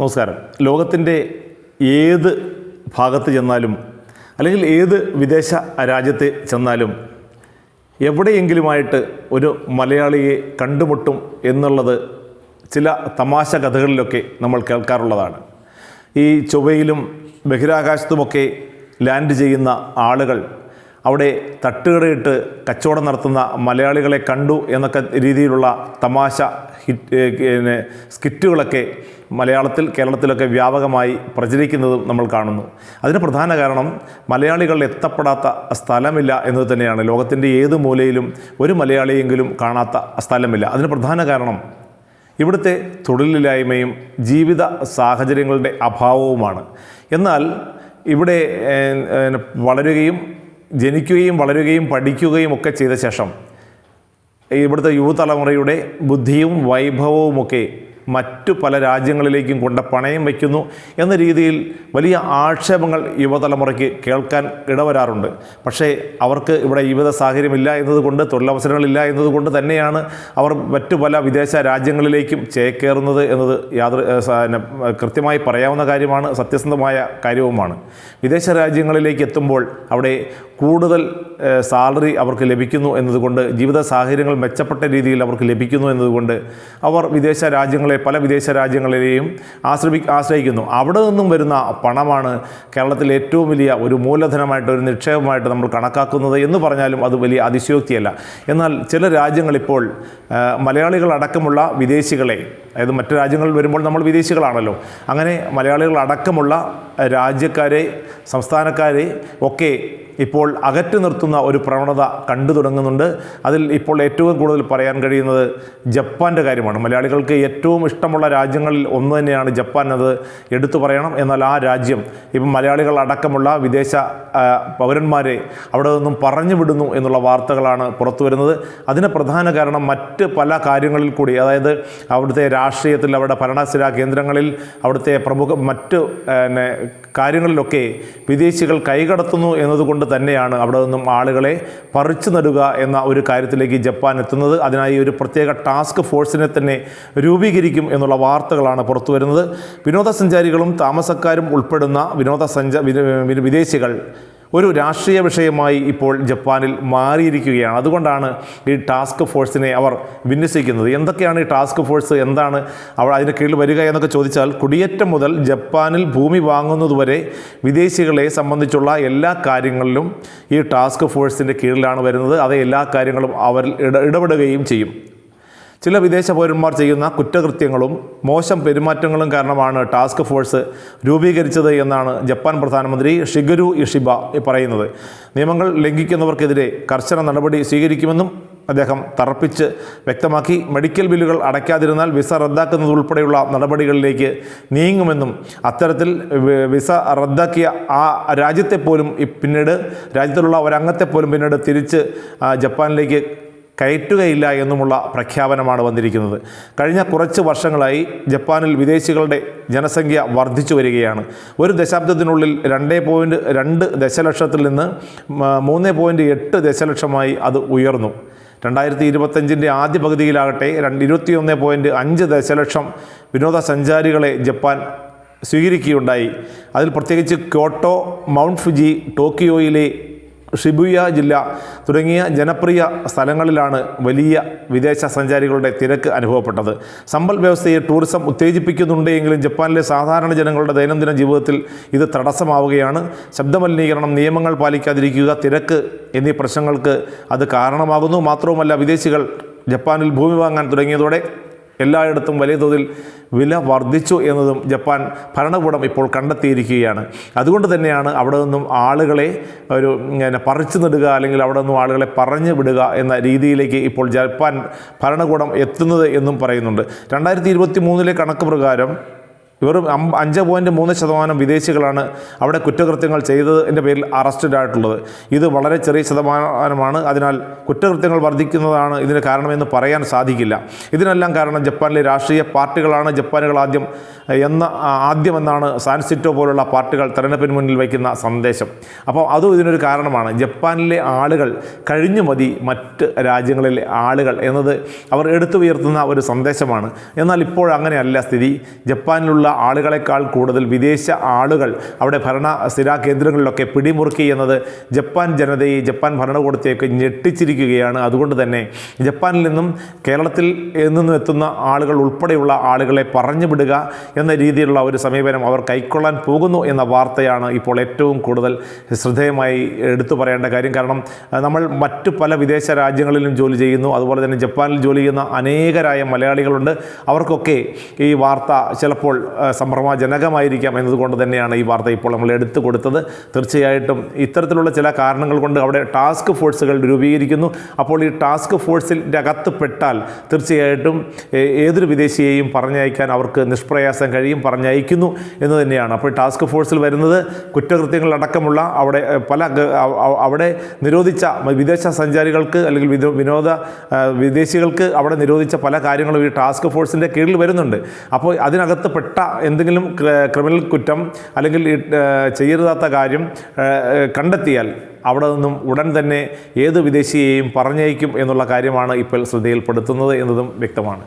നമസ്കാരം. ലോകത്തിന്റെ ഏത് ഭാഗത്ത് ചെന്നാലും അല്ലെങ്കിൽ ഏത് വിദേശ രാജ്യത്ത് ചെന്നാലും എവിടെയെങ്കിലുമായിട്ട് ഒരു മലയാളിയെ കണ്ടുമുട്ടും എന്നുള്ളത് ചില തമാശ കഥകളിലൊക്കെ നമ്മൾ കേൾക്കാറുള്ളതാണ്. ഈ ചൊവ്വയിലും ബഹിരാകാശത്തുമൊക്കെ ലാൻഡ് ചെയ്യുന്ന ആളുകൾ അവിടെ തട്ടുകടയിട്ട് കച്ചവടം നടത്തുന്ന മലയാളികളെ കണ്ടു എന്നൊക്കെ രീതിയിലുള്ള തമാശ ഹിറ്റ് പിന്നെ സ്കിറ്റുകളൊക്കെ മലയാളത്തിൽ കേരളത്തിലൊക്കെ വ്യാപകമായി പ്രചരിക്കുന്നതും നമ്മൾ കാണുന്നു. അതിന് പ്രധാന കാരണം മലയാളികൾ എത്തപ്പെടാത്ത സ്ഥലമില്ല എന്നത് തന്നെയാണ്. ലോകത്തിന്റെ ഏത് മൂലയിലും ഒരു മലയാളിയെങ്കിലും കാണാത്ത സ്ഥലമില്ല. അതിന് പ്രധാന കാരണം ഇവിടുത്തെ തൊഴിലില്ലായ്മയും ജീവിത സാഹചര്യങ്ങളുടെ അഭാവവുമാണ്. എന്നാൽ ഇവിടെ വളരുകയും ജനിക്കുകയും വളരുകയും പഠിക്കുകയും ഒക്കെ ചെയ്ത ശേഷം ഇവിടുത്തെ യുവതലമുറയുടെ ബുദ്ധിയും വൈഭവവുമൊക്കെ മറ്റു പല രാജ്യങ്ങളിലേക്കും കൊണ്ട് പണയം വയ്ക്കുന്നു എന്ന രീതിയിൽ വലിയ ആക്ഷേപങ്ങൾ യുവതലമുറയ്ക്ക് കേൾക്കാൻ ഇടവരാറുണ്ട്. പക്ഷേ അവർക്ക് ഇവിടെ ജീവിത സാഹചര്യമില്ല എന്നതുകൊണ്ട് തൊഴിലവസരങ്ങളില്ല എന്നതുകൊണ്ട് തന്നെയാണ് അവർ മറ്റു പല വിദേശ രാജ്യങ്ങളിലേക്കും ചേക്കേറുന്നത് എന്നത് യാതൊരു കൃത്യമായി പറയാവുന്ന കാര്യമാണ് സത്യസന്ധമായ കാര്യവുമാണ്. വിദേശ രാജ്യങ്ങളിലേക്ക് എത്തുമ്പോൾ അവിടെ കൂടുതൽ സാലറി അവർക്ക് ലഭിക്കുന്നു എന്നതുകൊണ്ട് ജീവിത സാഹചര്യങ്ങൾ മെച്ചപ്പെട്ട രീതിയിൽ അവർക്ക് ലഭിക്കുന്നു എന്നതുകൊണ്ട് അവർ വിദേശ രാജ്യങ്ങളെ പല വിദേശ രാജ്യങ്ങളിലെയും ആശ്രയി ആശ്രയിക്കുന്നു. അവിടെ നിന്നും വരുന്ന പണമാണ് കേരളത്തിൽ ഏറ്റവും വലിയ ഒരു മൂലധനമായിട്ട് ഒരു നിക്ഷേപമായിട്ട് നമ്മൾ കണക്കാക്കുന്നത് എന്ന് പറഞ്ഞാലും അത് വലിയ അതിശയോക്തിയല്ല. എന്നാൽ ചില രാജ്യങ്ങളിപ്പോൾ മലയാളികളടക്കമുള്ള വിദേശികളെ അതായത് മറ്റു രാജ്യങ്ങളിൽ വരുമ്പോൾ നമ്മൾ വിദേശികളാണല്ലോ. അങ്ങനെ മലയാളികളടക്കമുള്ള രാജ്യക്കാരെ സംസ്ഥാനക്കാരെ ഒക്കെ ഇപ്പോൾ അകറ്റി നിർത്തുന്ന ഒരു പ്രവണത കണ്ടു തുടങ്ങുന്നുണ്ട്. അതിൽ ഇപ്പോൾ ഏറ്റവും കൂടുതൽ പറയാൻ കഴിയുന്നത് ജപ്പാന്റെ കാര്യമാണ്. മലയാളികൾക്ക് ഏറ്റവും ഇഷ്ടമുള്ള രാജ്യങ്ങളിൽ ഒന്ന് തന്നെയാണ് ജപ്പാൻ അത് എടുത്തു പറയണം. എന്നാൽ ആ രാജ്യം ഇപ്പം മലയാളികൾ അടക്കമുള്ള വിദേശ പൗരന്മാരെ അവിടെ നിന്നും പറഞ്ഞു വിടുന്നു എന്നുള്ള വാർത്തകളാണ് പുറത്തു വരുന്നത്. അതിന് പ്രധാന കാരണം മറ്റ് പല കാര്യങ്ങളിൽ കൂടി അതായത് അവിടുത്തെ രാഷ്ട്രീയത്തിൽ അവിടെ ഭരണസ്ഥിര കേന്ദ്രങ്ങളിൽ അവിടുത്തെ പ്രമുഖ മറ്റ് കാര്യങ്ങളിലൊക്കെ വിദേശികൾ കൈകടത്തുന്നു എന്നതുകൊണ്ട് തന്നെയാണ് അവിടെ നിന്നും ആളുകളെ പറിച്ചു നടുക എന്ന ഒരു കാര്യത്തിലേക്ക് ജപ്പാൻ എത്തുന്നത്. അതിനായി ഒരു പ്രത്യേക ടാസ്ക് ഫോഴ്സിനെ തന്നെ രൂപീകരിക്കും എന്നുള്ള വാർത്തകളാണ് പുറത്തു വരുന്നത്. വിനോദസഞ്ചാരികളും താമസക്കാരും ഉൾപ്പെടുന്ന വിനോദസഞ്ച വിന- വിന- വിദേശികൾ ഒരു രാഷ്ട്രീയ വിഷയമായി ഇപ്പോൾ ജപ്പാനിൽ മാറിയിരിക്കുകയാണ്. അതുകൊണ്ടാണ് ഈ ടാസ്ക് ഫോഴ്സിനെ അവർ വിന്യസിക്കുന്നത്. എന്തൊക്കെയാണ് ഈ ടാസ്ക് ഫോഴ്സ്? എന്താണ് അവർ അതിന് കീഴിൽ വരിക എന്നൊക്കെ ചോദിച്ചാൽ കുടിയേറ്റം മുതൽ ജപ്പാനിൽ ഭൂമി വാങ്ങുന്നതുവരെ വിദേശികളെ സംബന്ധിച്ചുള്ള എല്ലാ കാര്യങ്ങളിലും ഈ ടാസ്ക് ഫോഴ്സിന്റെ കീഴിലാണ് വരുന്നത്. അത് എല്ലാ കാര്യങ്ങളും അവർ ഇട ഇടപെടുകയും ചെയ്യും. ചില വിദേശ പൗരന്മാർ ചെയ്യുന്ന കുറ്റകൃത്യങ്ങളും മോശം പെരുമാറ്റങ്ങളും കാരണമാണ് ടാസ്ക് ഫോഴ്സ് രൂപീകരിച്ചത് എന്നാണ് ജപ്പാൻ പ്രധാനമന്ത്രി ഷിഗരു ഇഷിബ പറയുന്നത്. നിയമങ്ങൾ ലംഘിക്കുന്നവർക്കെതിരെ കർശന നടപടി സ്വീകരിക്കുമെന്നും അദ്ദേഹം തറപ്പിച്ച് വ്യക്തമാക്കി. മെഡിക്കൽ ബില്ലുകൾ അടയ്ക്കാതിരുന്നാൽ വിസ റദ്ദാക്കുന്നതുൾപ്പെടെയുള്ള നടപടികളിലേക്ക് നീങ്ങുമെന്നും അത്തരത്തിൽ വിസ റദ്ദാക്കിയ ആ രാജ്യത്തെ പോലും പിന്നീട് രാജ്യത്തിലുള്ള ഒരംഗത്തെ പോലും പിന്നീട് തിരിച്ച് ജപ്പാനിലേക്ക് കയറ്റുകയില്ല എന്നുമുള്ള പ്രഖ്യാപനമാണ് വന്നിരിക്കുന്നത്. കഴിഞ്ഞ കുറച്ച് വർഷങ്ങളായി ജപ്പാനിൽ വിദേശികളുടെ ജനസംഖ്യ വർദ്ധിച്ചു വരികയാണ്. ഒരു ദശാബ്ദത്തിനുള്ളിൽ രണ്ടേ പോയിന്റ് രണ്ട് ദശലക്ഷത്തിൽ നിന്ന് മൂന്ന് പോയിന്റ് എട്ട് ദശലക്ഷമായി അത് ഉയർന്നു. രണ്ടായിരത്തി ഇരുപത്തഞ്ചിന്റെ ആദ്യ പകുതിയിലാകട്ടെ രണ്ട് ഇരുപത്തിയൊന്ന് പോയിന്റ് അഞ്ച് ദശലക്ഷം വിനോദസഞ്ചാരികളെ ജപ്പാൻ സ്വീകരിക്കുകയുണ്ടായി. അതിൽ പ്രത്യേകിച്ച് ക്യോട്ടോ മൗണ്ട് ഫുജി ടോക്കിയോയിലെ ഷിബുയ ജില്ല തുടങ്ങിയ ജനപ്രിയ സ്ഥലങ്ങളിലാണ് വലിയ വിദേശ സഞ്ചാരികളുടെ തിരക്ക് അനുഭവപ്പെട്ടത്. സമ്പൽ വ്യവസ്ഥയെ ടൂറിസം ഉത്തേജിപ്പിക്കുന്നുണ്ടെങ്കിലും ജപ്പാനിലെ സാധാരണ ജനങ്ങളുടെ ദൈനംദിന ജീവിതത്തിൽ ഇത് തടസ്സമാവുകയാണ്. ശബ്ദമലിനീകരണം നിയമങ്ങൾ പാലിക്കാതിരിക്കുക തിരക്ക് എന്നീ പ്രശ്നങ്ങൾക്ക് അത് കാരണമാകുന്നു. മാത്രവുമല്ല വിദേശികൾ ജപ്പാനിൽ ഭൂമി വാങ്ങാൻ തുടങ്ങിയതോടെ എല്ലായിടത്തും വലിയ തോതിൽ വില വർദ്ധിച്ചു എന്നതും ജപ്പാൻ ഭരണകൂടം ഇപ്പോൾ കണ്ടെത്തിയിരിക്കുകയാണ്. അതുകൊണ്ട് തന്നെയാണ് അവിടെ നിന്നും ആളുകളെ ഒരു പിന്നെ പറിച്ചു നിടുക അല്ലെങ്കിൽ അവിടെ നിന്നും ആളുകളെ പറഞ്ഞു വിടുക എന്ന രീതിയിലേക്ക് ഇപ്പോൾ ജപ്പാൻ ഭരണകൂടം എത്തുന്നത് എന്നും പറയുന്നുണ്ട്. രണ്ടായിരത്തി ഇരുപത്തി മൂന്നിലെ കണക്ക് പ്രകാരം അമ്പ അഞ്ച് പോയിന്റ് മൂന്ന് ശതമാനം വിദേശികളാണ് അവിടെ കുറ്റകൃത്യങ്ങൾ ചെയ്തതിന്റെ പേരിൽ അറസ്റ്റഡ് ആയിട്ടുള്ളത്. ഇത് വളരെ ചെറിയ ശതമാനമാണ്. അതിനാൽ കുറ്റകൃത്യങ്ങൾ വർദ്ധിക്കുന്നതാണ് ഇതിന് കാരണമെന്ന് പറയാൻ സാധിക്കില്ല. ഇതിനെല്ലാം കാരണം ജപ്പാനിലെ രാഷ്ട്രീയ പാർട്ടികളാണ്. ജപ്പാനുകൾ ആദ്യം എന്ന ആദ്യമെന്നാണ് സാൻസിറ്റോ പോലുള്ള പാർട്ടികൾ തെരഞ്ഞെടുപ്പിന് മുന്നിൽ വയ്ക്കുന്ന സന്ദേശം. അപ്പോൾ അതും ഇതിനൊരു കാരണമാണ്. ജപ്പാനിലെ ആളുകൾ കഴിഞ്ഞു മതി മറ്റ് രാജ്യങ്ങളിലെ ആളുകൾ എന്നത് അവർ എടുത്തുയർത്തുന്ന ഒരു സന്ദേശമാണ്. എന്നാൽ ഇപ്പോൾ അങ്ങനെയല്ല സ്ഥിതി. ജപ്പാനിലുള്ള ആളുകളെക്കാൾ കൂടുതൽ വിദേശ ആളുകൾ അവിടെ ഭരണ സ്ഥിരാ കേന്ദ്രങ്ങളിലൊക്കെ പിടിമുറുക്കി എന്നത് ജപ്പാൻ ജനതയെ ജപ്പാൻ ഭരണകൂടത്തെയൊക്കെ ഞെട്ടിച്ചിരിക്കുകയാണ്. അതുകൊണ്ട് തന്നെ ജപ്പാനിൽ നിന്നും കേരളത്തിൽ നിന്നും എത്തുന്ന ആളുകൾ ഉൾപ്പെടെയുള്ള ആളുകളെ പറഞ്ഞു വിടുക എന്ന രീതിയിലുള്ള ഒരു സമീപനം അവർ കൈക്കൊള്ളാൻ പോകുന്നു എന്ന വാർത്തയാണ് ഇപ്പോൾ ഏറ്റവും കൂടുതൽ ശ്രദ്ധേയമായി എടുത്തു പറയേണ്ട കാര്യം. കാരണം നമ്മൾ മറ്റു പല വിദേശ രാജ്യങ്ങളിലും ജോലി ചെയ്യുന്നു. അതുപോലെ തന്നെ ജപ്പാനിൽ ജോലി ചെയ്യുന്ന അനേകരായ മലയാളികളുണ്ട്. അവർക്കൊക്കെ ഈ വാർത്ത ചിലപ്പോൾ സംഭ്രമജനകമായിരിക്കാം എന്നതുകൊണ്ട് തന്നെയാണ് ഈ വാർത്ത ഇപ്പോൾ നമ്മൾ എടുത്തു കൊടുത്തത്. തീർച്ചയായിട്ടും ഇത്തരത്തിലുള്ള ചില കാരണങ്ങൾ കൊണ്ട് അവിടെ ടാസ്ക് ഫോഴ്സുകൾ രൂപീകരിക്കുന്നു. അപ്പോൾ ഈ ടാസ്ക് ഫോഴ്സിന്റെ അകത്ത് പെട്ടാൽ തീർച്ചയായിട്ടും ഏതൊരു വിദേശിയെയും പറഞ്ഞയക്കാൻ അവർക്ക് നിഷ്പ്രയാസം കഴിയും പറഞ്ഞയക്കുന്നു എന്ന് തന്നെയാണ്. അപ്പോൾ ടാസ്ക് ഫോഴ്സിൽ വരുന്നത് കുറ്റകൃത്യങ്ങളടക്കമുള്ള അവിടെ പല അവിടെ നിരോധിച്ച വിദേശ സഞ്ചാരികൾക്ക് അല്ലെങ്കിൽ വിനോദ വിദേശികൾക്ക് അവിടെ നിരോധിച്ച പല കാര്യങ്ങളും ഈ ടാസ്ക് ഫോഴ്സിന്റെ കീഴിൽ വരുന്നുണ്ട്. അപ്പോൾ അതിനകത്ത് പെട്ട എന്തെങ്കിലും ക്രിമിനൽ കുറ്റം അല്ലെങ്കിൽ ചെയ്യരുതാത്ത കാര്യം കണ്ടെത്തിയാൽ അവിടെ നിന്നും ഉടൻ തന്നെ ഏത് വിദേശിയെയും പറഞ്ഞയക്കും എന്നുള്ള കാര്യമാണ് ഇപ്പോൾ ശ്രദ്ധയിൽപ്പെടുത്തുന്നത് എന്നതും വ്യക്തമാണ്.